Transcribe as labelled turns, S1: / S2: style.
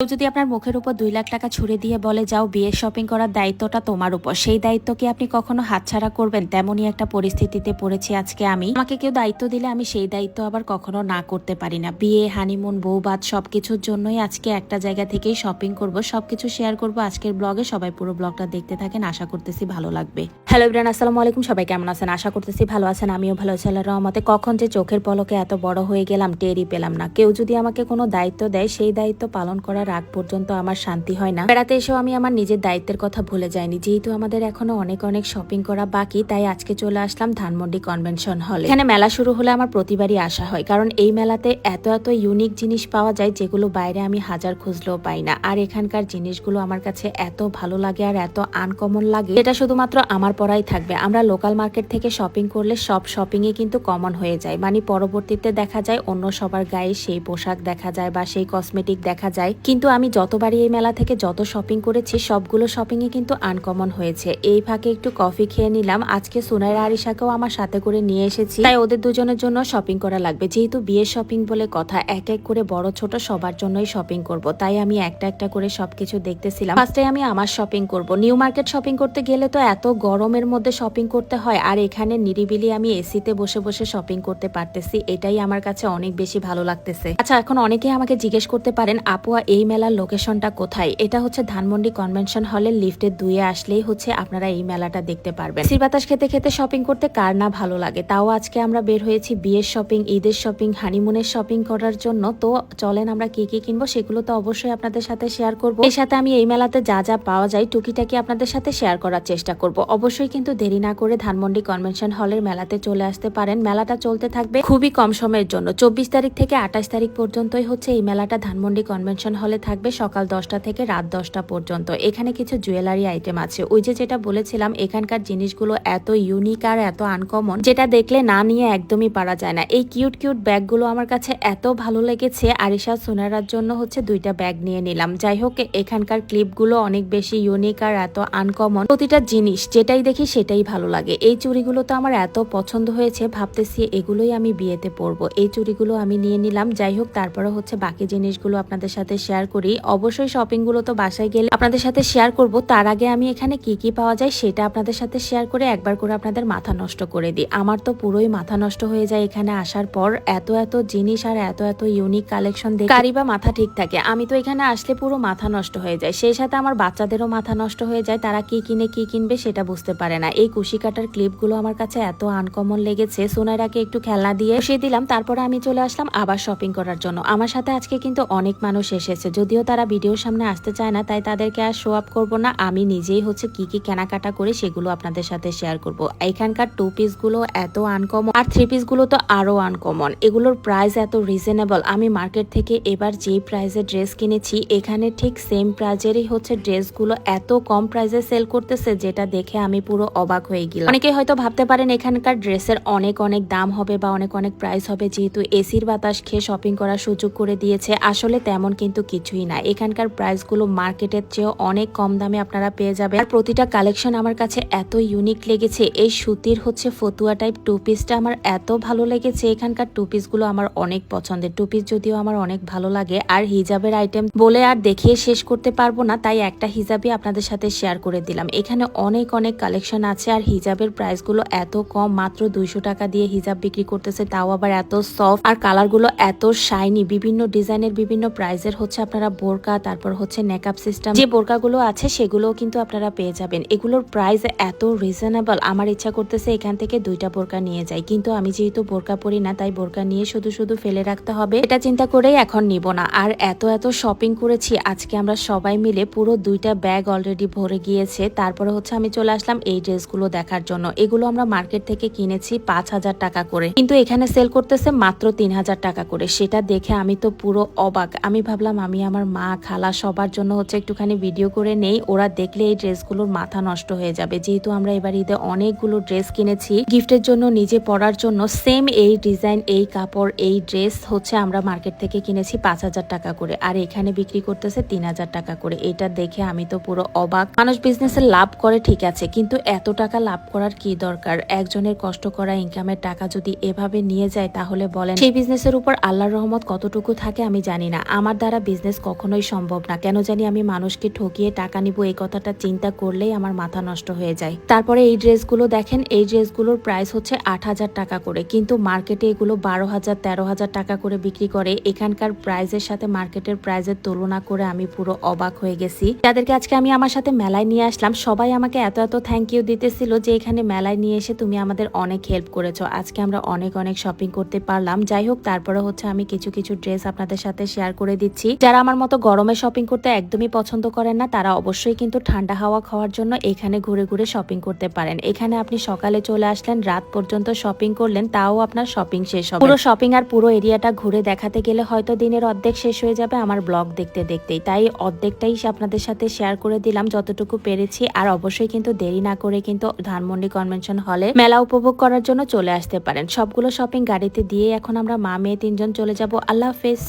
S1: কেউ যদি আপনার মুখের উপর দুই লাখ টাকা ছুড়ে দিয়ে বলে, যাও বিয়ের শপিং করার দায়িত্বটা তোমার উপর। সেই দায়িত্ব কি আপনি কখনো হাতছাড়া করবেন? তেমনই একটা পরিস্থিতিতে পড়েছি আজকে আমি। আমাকে কেউ দায়িত্ব দিলে আমি সেই দায়িত্ব আবার কখনো না করতে পারি না। বিয়ে হানিমুন বৌবাদ সবকিছুর জন্যই আজকে একটা জায়গা থেকেই শপিং করব। সবকিছু শেয়ার করব। আজকের ব্লগে সবাই পুরো ব্লগটা দেখতে থাকেন। আশা করতেছি ভালো লাগবে। হ্যালো ইব্রান আসসালামু আলাইকুম। সবাই কেমন আছেন? আশা করতেছি ভালো আছেন। আমিও ভালো আছি, আল্লাহর রহমতে। কখন যে চোখের পলকে এত বড় হয়ে গেলাম, টেরই পেলাম না। কেউ যদি আমাকে কোনো দায়িত্ব দেয়, সেই দায়িত্ব পালন করার আগ পর্যন্ত আমার শান্তি হয় না। বেড়াতে এসেও আমি আমার নিজের দায়িত্বের কথা ভুলে যাইনি। যেহেতু আমাদের এখনও অনেক অনেক শপিং করা বাকি, তাই আজকে চলে আসলাম ধানমন্ডি কনভেনশন হলে এখানে মেলা শুরু হলে আমার প্রতিবারই আসা হয়, কারণ এই মেলাতে এত এত ইউনিক জিনিস পাওয়া যায় যেগুলো বাইরে আমি হাজার খুঁজলেও পাই না। আর এখানকার জিনিসগুলো আমার কাছে এত ভালো লাগে আর এত আনকমন লাগে, এটা শুধুমাত্র আমার পরাই থাকবে। আমরা লোকাল মার্কেট থেকে শপিং করলে সব শপিং এ কিন্তু কমন হয়ে যায়। মানে পরবর্তীতে দেখা যায় অন্য সবার গায়ে সেই পোশাক দেখা যায় বা সেই কসমেটিক দেখা যায়। কিন্তু আমি যতবারই এই মেলা থেকে যত শপিং করেছি, সবগুলো শপিং এ কিন্তু আনকমন হয়েছে। এই ফাঁকে একটু কফি খেয়ে নিলাম। আজকে সুনাইরা আরিশাকেও আমার সাথে করে নিয়ে এসেছি। তাই ওদের দুজনের জন্য শপিং করা লাগবে। যেহেতু বিয়ের শপিং বলে কথা, এক এক করে বড় ছোট সবার জন্যই শপিং করব। তাই আমি একটা একটা করে সবকিছু দেখতেছিলাম। ফার্স্টে আমি আমার শপিং করব। নিউ মার্কেট শপিং করতে গেলে তো এত গরমের মধ্যে শপিং করতে হয়, আর এখানে নিরিবিলি আমি এসিতে বসে বসে শপিং করতে পারতেছি। এটাই আমার কাছে অনেক বেশি ভালো লাগতেছে। আচ্ছা এখন অনেকেই আমাকে জিজ্ঞেস করতে পারেন আপুয়া এই মেলার লোকেশনটা কোথায়? এটা হচ্ছে ধানমন্ডি কনভেনশন হলের লিফটের দুয়ে আসলেই হচ্ছে আপনারা এই মেলাটা দেখতে পারবেন। সির বাতাস খেতে খেতে শপিং করতে কার না ভালো লাগে? তাও আজকে আমরা বের হয়েছি বিয়ের শপিং ঈদের শপিং হানিমুনের শপিং করার জন্য। তো চলেন আমরা কি কি কিনবো সেগুলো তো অবশ্যই আপনাদের সাথে শেয়ার করব। এর সাথে আমি এই মেলাতে যা যা পাওয়া যায় টুকিটাকি আপনাদের সাথে শেয়ার করার চেষ্টা করব। অবশ্যই কিন্তু দেরি না করে ধানমন্ডি কনভেনশন হলের মেলাতে চলে আসতে পারেন। মেলাটা চলতে থাকবে খুবই কম সময়ের জন্য। চব্বিশ তারিখ থেকে আঠাশ তারিখ পর্যন্তই হচ্ছে এই মেলাটা ধানমন্ডি কনভেনশন হলে থাকবে সকাল দশটা থেকে রাত দশটা পর্যন্ত। এখানে কিছু জুয়েলারি আইটেম আছে। ওই যে যেটা বলেছিলাম, এখানকার জিনিসগুলো এত ইউনিক আর এত আনকমন যেটা দেখলে না নিয়ে একদমই পারা যায় না। এই কিউট কিউট ব্যাগগুলো আমার কাছে এত ভালো লেগেছে, আরিশা সোনারার জন্য হচ্ছে দুইটা ব্যাগ নিয়ে নিলাম। যাই হোক, এখানকার ক্লিপগুলো অনেক বেশি ইউনিক আর এত আনকমন প্রতিটা জিনিস যেটাই দেখি সেটাই ভালো লাগে। এই চুড়িগুলো তো আমার এত পছন্দ হয়েছে, ভাবতেছি এগুলোই আমি বিয়েতে পরবো। এই চুড়িগুলো আমি নিয়ে নিলাম। যাই হোক তারপরে হচ্ছে বাকি জিনিসগুলো আপনাদের সাথে শেয়ার করি, অবশ্যই শপিংগুলো তো বাসায় গেলে আপনাদের সাথে শেয়ার করব। তার আগে আমি এখানে কি কি পাওয়া যায় সেটা আপনাদের সাথে শেয়ার করে একবার করে আপনাদের মাথা নষ্ট করে দিই। আমার তো পুরোই মাথা নষ্ট হয়ে যায় এখানে আসার পর। এত এত জিনিস আর এত এত ইউনিক কালেকশন দেখে কারি বা মাথা ঠিক থাকে। আমি তো এখানে আসলে পুরো মাথা নষ্ট হয়ে যায়। সেই সাথে আমার বাচ্চাদেরও মাথা নষ্ট হয়ে যায়। তারা কি কিনে, কি কিনবে সেটা বুঝতে পারে না। এই কুশি কাটার ক্লিপগুলো আমার কাছে এত আনকমন লেগেছে। সোনাইরাকে একটু খেলনা দিয়ে বসিয়ে দিলাম। তারপরে আমি চলে আসলাম আবার শপিং করার জন্য। আমার সাথে আজকে কিন্তু অনেক মানুষ এসেছে। যদিও তারা ভিডিওর সামনে আসতে চায় না, তাই তাদেরকে আর শো আপ করব না। আমি নিজেই হচ্ছে কি কি কেনাকাটা করে সেগুলো আপনাদের সাথে শেয়ার করব। এখানকার টু পিসগুলো এত আনকমন আর থ্রি পিসগুলো তো আরও আনকমন এগুলোর প্রাইস এত রিজনেবল আমি মার্কেট থেকে এবার যে প্রাইসে ড্রেস কিনেছি, এখানে ঠিক সেম প্রাইজেরই হচ্ছে ড্রেসগুলো এত কম প্রাইসে সেল করতেছে, যেটা দেখে আমি পুরো অবাক হয়ে গেলাম। অনেকে হয়তো ভাবতে পারেন এখানকার ড্রেসের অনেক অনেক দাম হবে বা অনেক অনেক প্রাইস হবে, যেহেতু এসির বাতাস খেয়ে শপিং করার সুযোগ করে দিয়েছে। আসলে তেমন কিন্তু কিছুই না। এখানকার প্রাইসগুলো মার্কেটের চেয়েও অনেক কম দামে আপনারা পেয়ে যাবেন। আর প্রতিটা কালেকশন আমার কাছে এত ইউনিক লেগেছে। এই সুতির হচ্ছে ফতুয়া টাইপ টু পিসটা আমার এত ভালো লেগেছে। এখানকার টু পিসগুলো আমার অনেক পছন্দের। টু পিস যদিও আমার অনেক ভালো লাগে। আর হিজাবের আইটেম বলে আর দেখিয়ে শেষ করতে পারব না, তাই একটা হিজাবই আপনাদের সাথে শেয়ার করে দিলাম। এখানে অনেক অনেক কালেকশন আছে আর হিজাবের প্রাইসগুলো এত কম, মাত্র দুইশো টাকা দিয়ে হিজাব বিক্রি করতেছে, তাও আবার এত সফট আর কালারগুলো এত শাইনি বিভিন্ন ডিজাইনের বিভিন্ন প্রাইজের হচ্ছে আপনারা বোরকা, তারপর হচ্ছে মেকআপ সিস্টেম যে বোরকাগুলো আছে সেগুলোও কিন্তু আপনারা পেয়ে যাবেন। এগুলোর প্রাইস এত রিজনেবল আমার ইচ্ছা করতেছে এখান থেকে দুইটা বোরকা নিয়ে যাই। কিন্তু আমি যেহেতু বোরকা পরি না, তাই বোরকা নিয়ে শুধু শুধু ফেলে রাখতে হবে। এটা চিন্তা করেই এখন নিব না। আর এত এত শপিং করেছি, আজকে আমরা সবাই মিলে পুরো দুইটা ব্যাগ অলরেডি ভরে গিয়েছে। তারপরে হচ্ছে আমি চলে আসলাম এই ড্রেসগুলো দেখার জন্য। এগুলো আমরা মার্কেট থেকে কিনেছি পাঁচ হাজার টাকা করে। কিন্তু এখানে সেল করতেছে মাত্র তিন হাজার টাকা করে। সেটা দেখে আমি তো পুরো অবাক। আমি ভাবলাম আমি আমার মা খালা সবার জন্য হচ্ছে একটুখানি ভিডিও করে নেই। ওরা দেখলে এই ড্রেসগুলোর মাথা নষ্ট হয়ে যাবে। যেহেতু আমরা এবার ঈদে অনেকগুলো ড্রেস কিনেছি, গিফটের জন্য, নিজে পরার জন্য সেম এই ডিজাইন এই কাপড়, এই ড্রেস হচ্ছে আমরা মার্কেট থেকে কিনেছি পাঁচ হাজার টাকা করে। আর এখানে বিক্রি করতেছে তিন হাজার টাকা করে। এটা দেখে আমি তো পুরো অবাক। মানুষ বিজনেসে লাভ করে, ঠিক আছে, কিন্তু এত টাকা লাভ করার কি দরকার? একজনের কষ্ট করা ইনকামের টাকা যদি এভাবে নিয়ে যায়, তাহলে বলেন সেই বিজনেসের উপর আল্লাহর রহমত কতটুকু থাকে আমি জানি না। আমার দ্বারা বিজনেস বিজনেস কখনোই সম্ভব না। কেন জানি আমি মানুষকে ঠকিয়ে টাকা নিব, এই কথাটা চিন্তা করলেই আমার মাথা নষ্ট হয়ে যায়। তারপরে এই ড্রেসগুলো দেখেন, এই ড্রেসগুলোর প্রাইস হচ্ছে আট হাজার টাকা করে। কিন্তু মার্কেটে এগুলো বারো হাজার, তেরো হাজার টাকা করে বিক্রি করে। এখানকার প্রাইজের সাথে মার্কেটের প্রাইজের তুলনা করে আমি পুরো অবাক হয়ে গেছি। যাদেরকে আজকে আমি আমার সাথে মেলায় নিয়ে আসলাম, সবাই আমাকে এত এত থ্যাংক ইউ দিতেছিল যে এখানে মেলায় নিয়ে এসে তুমি আমাদের অনেক হেল্প করেছ। আজকে আমরা অনেক অনেক শপিং করতে পারলাম। যাই হোক, তারপরে হচ্ছে আমি কিছু কিছু ড্রেস আপনাদের সাথে শেয়ার করে দিচ্ছি। যারা আমার মতো গরমে শপিং করতে একদমই পছন্দ করেন না, তারা অবশ্যই কিন্তু ঠান্ডা হাওয়া খাওয়ার জন্য এখানে ঘুরে ঘুরে শপিং করতে পারেন। এখানে আপনি সকালে চলে আসলেন, রাত পর্যন্ত শপিং করলেন, তাও আপনার শপিং শেষ হবে। পুরো শপিং আর পুরো এরিয়াটা ঘুরে দেখাতে গেলে হয়তো দিনের অর্ধেক শেষ হয়ে যাবে আমার ব্লগ দেখতে দেখতেই। তাই অর্ধেকটাই আপনাদের সাথে শেয়ার করে দিলাম, যতটুকু পেরেছি। আর অবশ্যই কিন্তু দেরি না করে কিন্তু ধানমন্ডি কনভেনশন হলে মেলা উপভোগ করার জন্য চলে আসতে পারেন। সবগুলো শপিং গাড়িতে দিয়ে এখন আমরা মা, মেয়ে তিনজন চলে যাব। আল্লাহ হাফেজ।